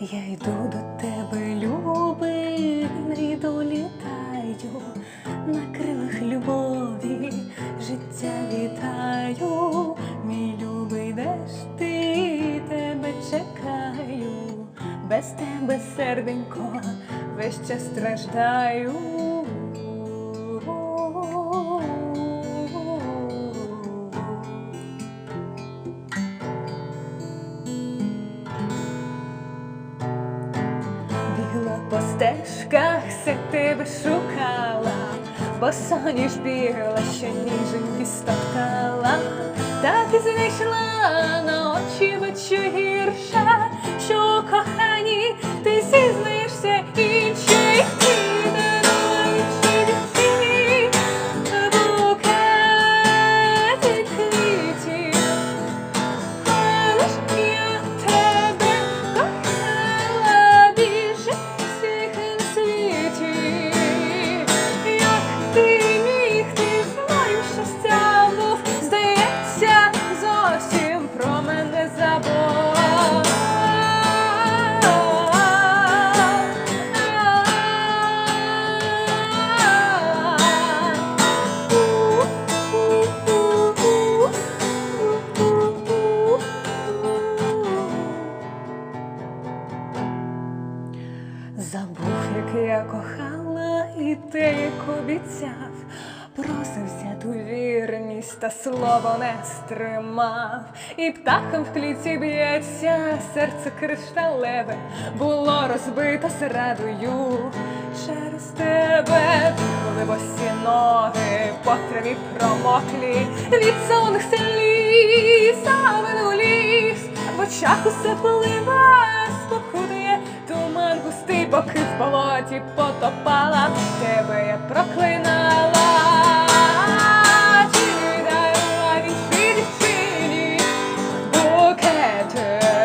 Я йду до тебе, любий, долітаю, на крилах любові життя вітаю, мій любий, де ж ти? Тебе чекаю, без тебе серденько, весь час страждаю. Шукала, бо соніж бігла, що ніженьки стоптала, так і знайшла на очі бачу гірша, Забув, як я кохала, і те, як обіцяв, просився ту вірність, та слово не стримав, і птахом в кліці б'ється, серце кришталеве. Було розбито зрадою через тебе, коли босі ноги по промоклі, від сонних сліз, а ліс, в очах усе полива, спокутує густий, поки в болоті потопала, тебе я проклинала. Чи дарував іншій дівчині букетик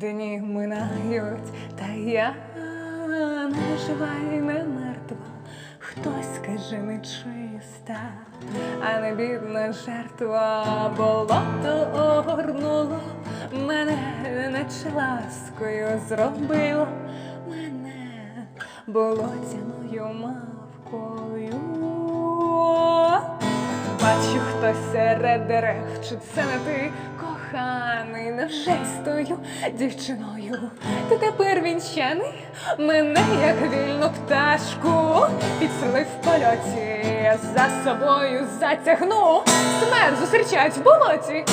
Дні минають, та я не жива і не мертва. Хтось скаже не чиста, а не бідна жертва. Болото огорнуло мене, наче ласкою зробило мене болотяною мавкою. Бачу, хтось серед дерев, чи це не ти, коханий, невже стою дівчиною. Ти тепер вінчаний мене, як вільну пташку, підсилив в польоті, за собою затягну, смерть зустрічають в болоті.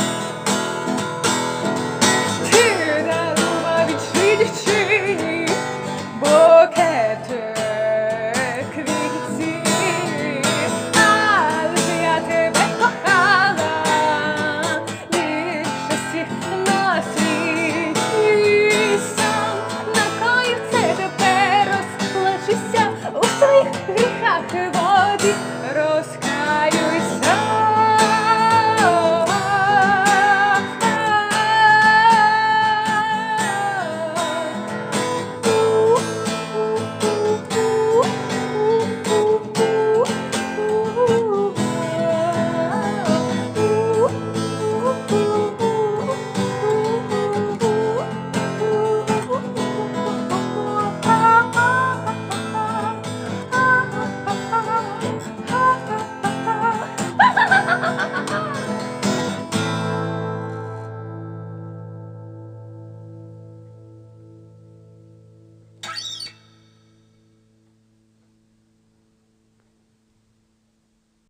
Ти дарував відчині, бо